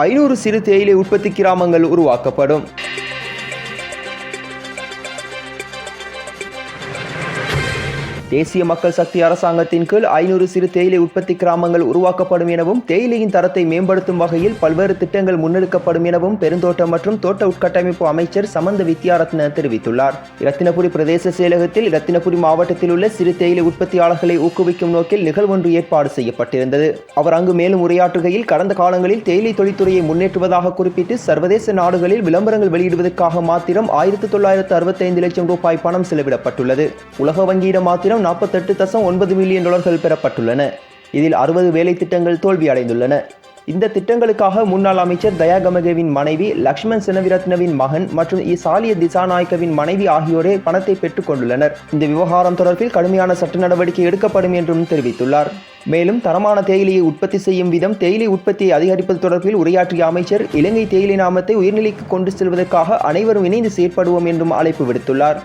ஐநூறு சிறு தேயிலை உற்பத்தி கிராமங்கள் உருவாக்கப்படும். தேசிய மக்கள் சக்தி அரசாங்கத்தின் கீழ் ஐநூறு சிறு தேயிலை உற்பத்தி கிராமங்கள் உருவாக்கப்படும் எனவும் தேயிலையின் தரத்தை மேம்படுத்தும் வகையில் பல்வேறு திட்டங்கள் முன்னெடுக்கப்படும் எனவும் பெருந்தோட்டம் மற்றும் தோட்ட உட்கட்டமைப்பு அமைச்சர் சமந்த வித்யாரத்ன தெரிவித்துள்ளார். இரத்தினபுரி பிரதேச செயலகத்தில் இரத்தினபுரி மாவட்டத்தில் உள்ள சிறு தேயிலை உற்பத்தியாளர்களை ஊக்குவிக்கும் நோக்கில் நிகழ்வொன்று ஏற்பாடு செய்யப்பட்டிருந்தது. அவர் அங்கு மேலும் உரையாற்றுகையில் கடந்த காலங்களில் தேயிலை தொழில்துறையை முன்னேற்றுவதாக குறிப்பிட்டு சர்வதேச நாடுகளில் விளம்பரங்கள் வெளியிடுவதற்காக மாத்திரம் ஆயிரத்தி தொள்ளாயிரத்து அறுபத்தைந்து லட்சம் ரூபாய் பணம் செலவிடப்பட்டுள்ளது. உலக வங்கியிடம் மாத்திரம் நாற்பத்தெட்டு தசம் ஒன்பது மில்லியன் டாலர்கள் பெறப்பட்டுள்ளன. இதில் அறுபது வேலை திட்டங்கள் தோல்வியடைந்துள்ளன. இந்த திட்டங்களுக்காக முன்னாள் அமைச்சர் தயாகமகவின் மனைவி லக்ஷ்மண் செனவிரத்னவின் மகன் மற்றும் இசாலிய திசாநாயக்கவின் மனைவி ஆகியோரே பணத்தை பெற்றுக் கொண்டுள்ளனர். இந்த விவகாரம் தொடர்பில் கடுமையான சட்ட நடவடிக்கை எடுக்கப்படும் என்றும் தெரிவித்துள்ளார். மேலும் தரமான தேயிலையை உற்பத்தி செய்யும் விதம் தேயிலை உற்பத்தியை அதிகரிப்பது தொடர்பில் உரையாற்றிய அமைச்சர் இலங்கை தேயிலை நாமத்தை உயர்நிலைக்கு கொண்டு செல்வதற்காக அனைவரும் இணைந்து செயற்படுவோம் என்றும் அழைப்பு விடுத்துள்ளார்.